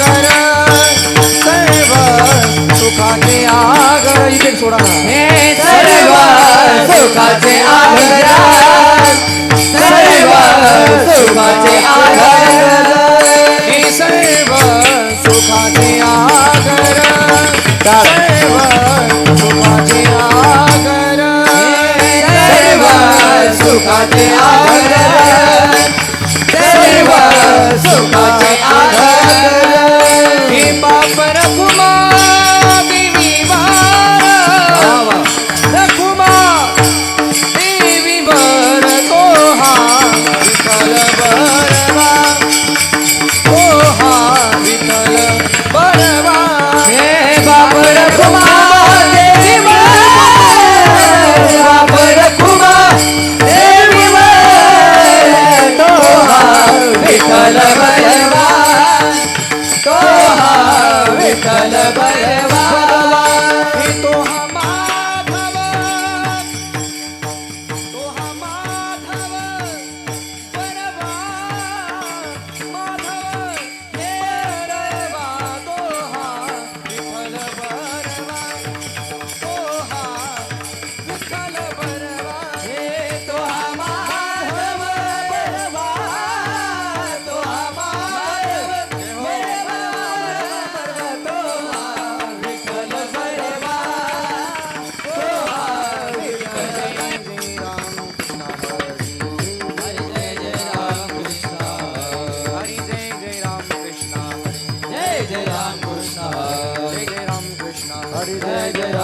आगर सर्व सुखाचे आगर. इथे सोडा हे सर्व सुखाचे आगर. सर्व सुखाचे आगर. हे सर्व सुखाचे आगर. सर्व सुखाचे आगर. सर्व सुखाचे आगर. தளப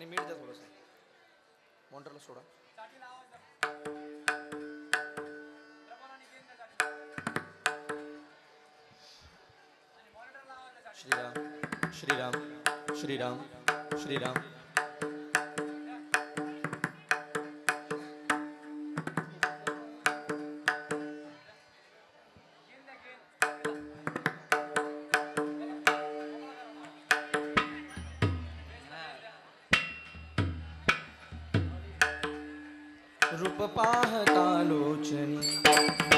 आणि मीठ द्या थोडंसं मॉनिटरला सोडा श्रीराम श्रीराम श्रीराम श्रीराम रूप पाहता लोचनी